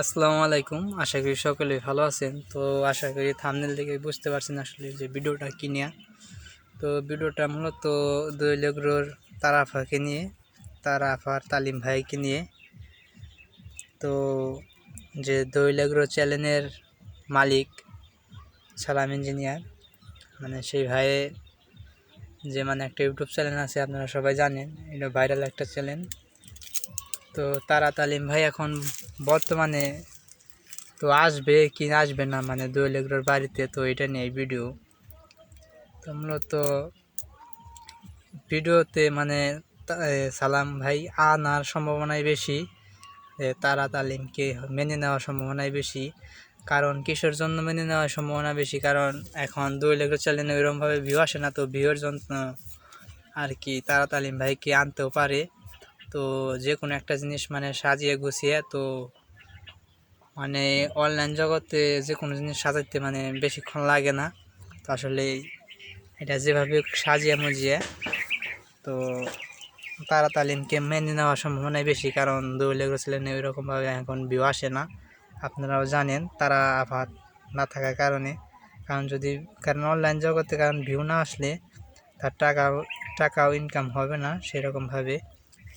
আসসালামু আলাইকুম। আশা করি সকলে ভালো আছেন। তো আশা করি থামনেল থেকে বুঝতে পারছেন আসলে যে ভিডিওটা কি নিয়ে। তো ভিডিওটা মূলত দৈলগ্রোর তারাফাকে নিয়ে তারাফার তালিম ভাইকে নিয়ে। তো যে দৈলগ্রো চ্যানেলের মালিক, সালাম ইঞ্জিনিয়ার মানে সেই ভাইয়ে যে মানে একটা ইউটিউব চ্যানেল আছে, আপনারা সবাই জানেন। এটা ভাইরাল একটা চ্যানেল। তো তারা তালিম ভাই এখন বর্তমানে তো আসবে কি আসবে না মানে দোয়েল এগুলোর বাড়িতে তো এটা নিয়ে ভিডিও তো মূলত ভিডিওতে মানে সালাম ভাই আনার সম্ভাবনাই বেশি তারা তালিমকে মেনে নেওয়ার সম্ভাবনাই বেশি, কারণ কিসের জন্য মেনে নেওয়ার সম্ভাবনা বেশি? কারণ এখন দোয়েল এগুলো চ্যানেলে ওইরকমভাবে ভিউ আসে না, তো ভিউর জন্য আর কি তারা তালিম ভাইকে আনতেও পারে। তো যে কোনো একটা জিনিস মানে সাজিয়ে গুছিয়ে তো মানে অনলাইন জগতে যে কোনো জিনিস সাজাইতে মানে বেশিক্ষণ লাগে না। তো আসলে এটা যেভাবে সাজিয়ে মুজিয়ে তো তারা তালিমকে মেনে নেওয়ার সম্ভাবনাই বেশি, কারণ দৌলে গেছিলেন ওইরকমভাবে এখন ভিউ আসে না। আপনারাও জানেন তারা আঘাত না থাকার কারণে। কারণ যদি, কারণ অনলাইন জগতে কারণ ভিউ না আসলে তার টাকা টাকাও ইনকাম হবে না সেরকমভাবে।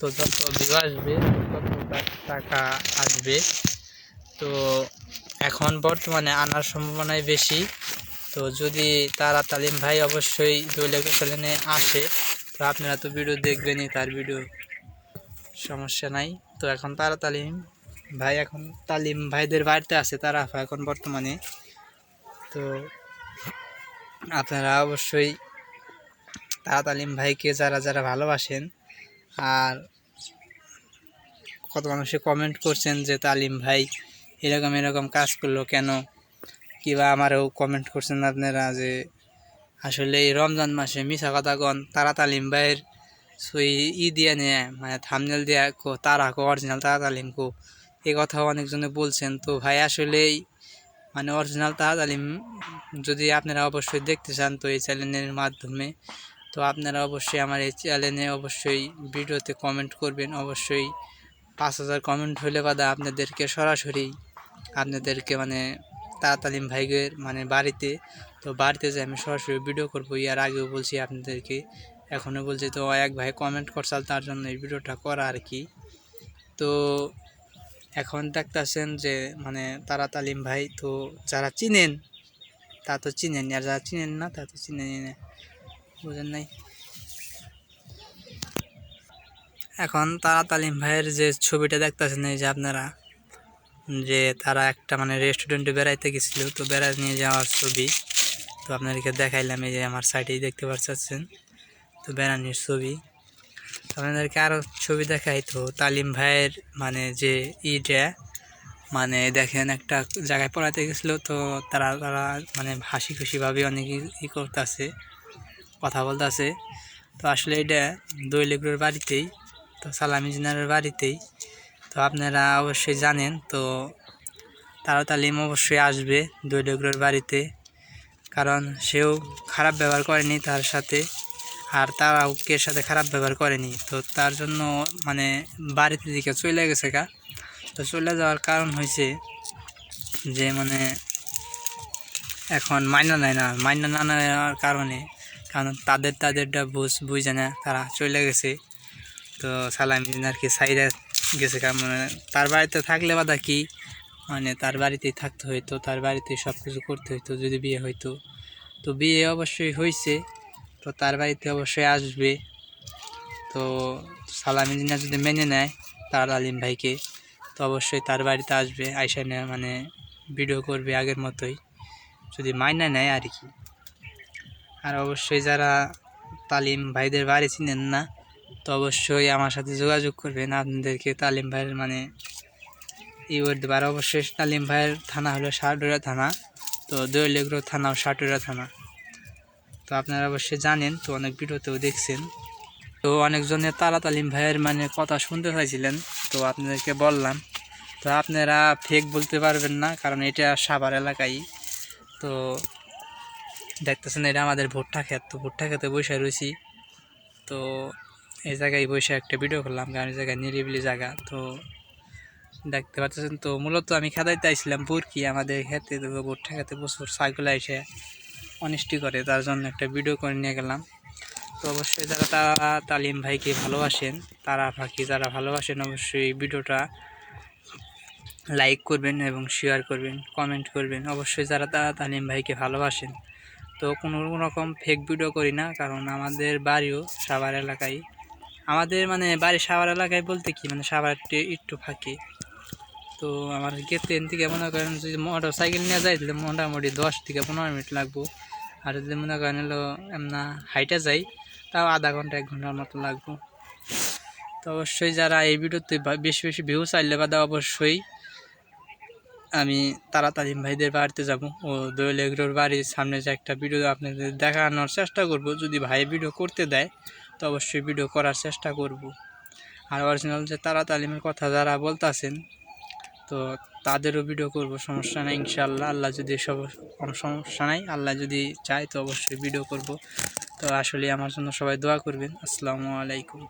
তো যত ভিউ আসবে, তত টাকা আসবে। তো এখন বর্তমানে আনার সম্ভাবনাই বেশি। তো যদি তারা তালিম ভাই অবশ্যই দৈলে চ্যানেলে আসে, তো আপনারা তো ভিডিও দেখবেনই, তার ভিডিও সমস্যা নাই। তো এখন তারা তালিম ভাই, এখন তালিম ভাইদের বাড়িতে আছে, তারা এখন বর্তমানে। তো আপনারা অবশ্যই তারা তালিম ভাইকে যারা যারা ভালোবাসেন, আর কত মানুষে কমেন্ট করছেন যে, তালিম ভাই, এরকম এরকম কাজ করল কেন? কিবা আমারও কমেন্ট করছেন আপনারা যে, আসলে এই রমজান মাসে মিশা কথা কন, তারা তালিম ভাইয়ের সই ই দিয়ে নিয়ে মানে থামনেল দিয়ে কো, তারা কো অরিজিনাল তারা তালিম কো। এই কথাও অনেকজনে বলছেন। তো ভাই, আসলেই মানে অরিজিনাল তারা তালিম যদি আপনারা অবশ্যই দেখতে চান তো এই চ্যানেলের মাধ্যমে, তো আপনারা অবশ্যই আমার এই চ্যানেলে অবশ্যই ভিডিওতে কমেন্ট করবেন। অবশ্যই পাঁচ হাজার কমেন্ট হলে বাদা আপনাদেরকে সরাসরি আপনাদেরকে মানে তাতালিম ভাইগের মানে বাড়িতে, তো বাড়িতে যে আমি সরাসরি ভিডিও করব ইয়ার আগেও বলছি আপনাদেরকে এখনও বলছি, তো এক ভাই কমেন্ট করছাল তার জন্য এই ভিডিওটা করা আর কি। তো এখন দেখতেছেন যে মানে তারা তালিম ভাই তো যারা চিনেন, তা তো চিনেন, আর যারা চিনেন না, তা তো চিনেন না। বুঝেন নাই? এখন তারা তালিম ভাইয়ের যে ছবিটা দেখতেছেন, এই যে আপনারা, যে তারা একটা মানে রেস্টুরেন্টে বেড়াইতে গেছিল, তো বেড়াতে নিয়ে যাওয়ার ছবি, তো আপনাদেরকে দেখাইলাম, এই যে আমার সাইডেই দেখতে পাচ্ছেন তো বেড়ানির ছবি। আপনাদেরকে আরও ছবি দেখাই, তো তালিম ভাইয়ের মানে যে ইটা মানে দেখেন একটা জায়গায় পড়াতে গেছিল, তো তারা তারা মানে হাসি খুশিভাবে অনেক ই- করতেছে, কথা বলতেছে। তো আসলে এটা দৈলিগ্রোর বাড়িতেই তো সালাম ইঞ্জিনিয়ারের বাড়িতেই। তো আপনারা অবশ্যই জানেন, তো তারা তালিম অবশ্যই আসবে দৈলিগ্রোর বাড়িতে। কারণ সেও খারাপ ব্যবহার করেনি তার সাথে, আর তারাও কে সাথে খারাপ ব্যবহার করেনি। তো তার জন্য মানে বাড়িতে দিকে চলে গেছে কা তো চলে যাওয়ার কারণ হয়েছে যে মানে এখন মাইনা নেয় না, মাইনা না নেওয়ার কারণে। কারণ তাদের তাদেরটা বুঝ বুঝে না তারা চলে গেছে। তো সালাম ইঞ্জিনিয়ারকে সাইডে গেছে কা- মানে তার বাড়িতে থাকলে বাদা কি? মানে তার বাড়িতেই থাকতে হইতো, তার বাড়িতেই সব কিছু করতে হইতো, যদি বিয়ে হইতো। তো বিয়ে অবশ্যই হয়েছে তো তার বাড়িতে অবশ্যই আসবে। তো সালাম ইঞ্জিনিয়ার যদি মেনে নেয়, তার আলিম ভাইকে, তো অবশ্যই তার বাড়িতে আসবে, আইসা মানে ভিডিও করবে আগের মতোই। যদি মাইনা নেয় আর কি। আর অবশ্যই যারা তালিম ভাইদের বাড়ি চিনেন না তো অবশ্যই আমার সাথে যোগাযোগ করবেন। আপনাদেরকে তালিম ভাইয়ের মানে ই করে দেবে। আর অবশ্যই তালিম ভাইয়ের থানা হলো সাটুরা থানা। তো দৈলেগ্র থানাও সাটুরা থানা। তো আপনারা অবশ্যই জানেন, তো অনেক ভিডিওতেও দেখছেন। তো অনেকজনের তারা তালিম ভাইয়ের মানে কথা শুনতে চাইছিলেন, তো আপনাদেরকে বললাম। তো আপনারা ফেক বলতে পারবেন না, কারণ এটা সাভার এলাকায়। তো দেখতেছেন, এটা আমাদের ভুট্টা ক্ষেত। তো ভুট্টা খেতে বসে রয়েছি। তো এই জায়গায় বসে একটা ভিডিও করলাম, কারণ এই জায়গায় নিরিবিলি জায়গা, তো দেখতে পাচ্ছেন তো, মূলত আমি খেদাইতে আইছিলাম বুরকি, আমাদের খেতে তো ভুট্টা খেতে প্রচুর সাইকেল এসে অনিষ্টি করে, তার জন্য একটা ভিডিও করে নিয়ে গেলাম। তো অবশ্যই যারা তারা তালিম ভাইকে ভালোবাসেন, তারা পাখি যারা ভালোবাসেন, অবশ্যই ভিডিওটা লাইক করবেন এবং শেয়ার করবেন কমেন্ট করবেন। অবশ্যই যারা তারা তালিম ভাইকে ভালোবাসেন, তো কোনো রকম ফেক ভিডিও করি না, কারণ আমাদের বাড়িও সাভার এলাকায় আমাদের মানে বাড়ি সাভার এলাকায় বলতে কি মানে সাভার একটু একটু ফাঁকি। তো আমার গেতেন থেকে মনে করেন যদি মোটর সাইকেল নিয়ে যাই, তাহলে মোটামুটি দশ থেকে পনেরো মিনিট লাগবো। আর যদি মনে করেন হলো এমনা হাইটে যাই, তাও আধা ঘণ্টা, এক ঘণ্টার মতো লাগবো। তো অবশ্যই যারা এই ভিডিওতে বেশি বেশি ভিউ চাইলে বা অবশ্যই আমি তালিম ভাইদের বাড়িতে যাব। ও দোয়েল এগ্রোর বাড়ির সামনে যে একটা ভিডিও আপনাদের দেখানোর চেষ্টা করব। যদি ভাই ভিডিও করতে দেয় তো অবশ্যই ভিডিও করার চেষ্টা করব। আর অরিজিনাল যে তারা তালিমের কথা যারা বলতেছেন, তো তাদেরও ভিডিও করব, সমস্যা নেই ইনশাল্লাহ আল্লাহ যদি সব সমস্যা নাই, আল্লাহ যদি চায় তো অবশ্যই ভিডিও করব। তো আসলে আমার জন্য সবাই দোয়া করবেন। আসসালামু আলাইকুম।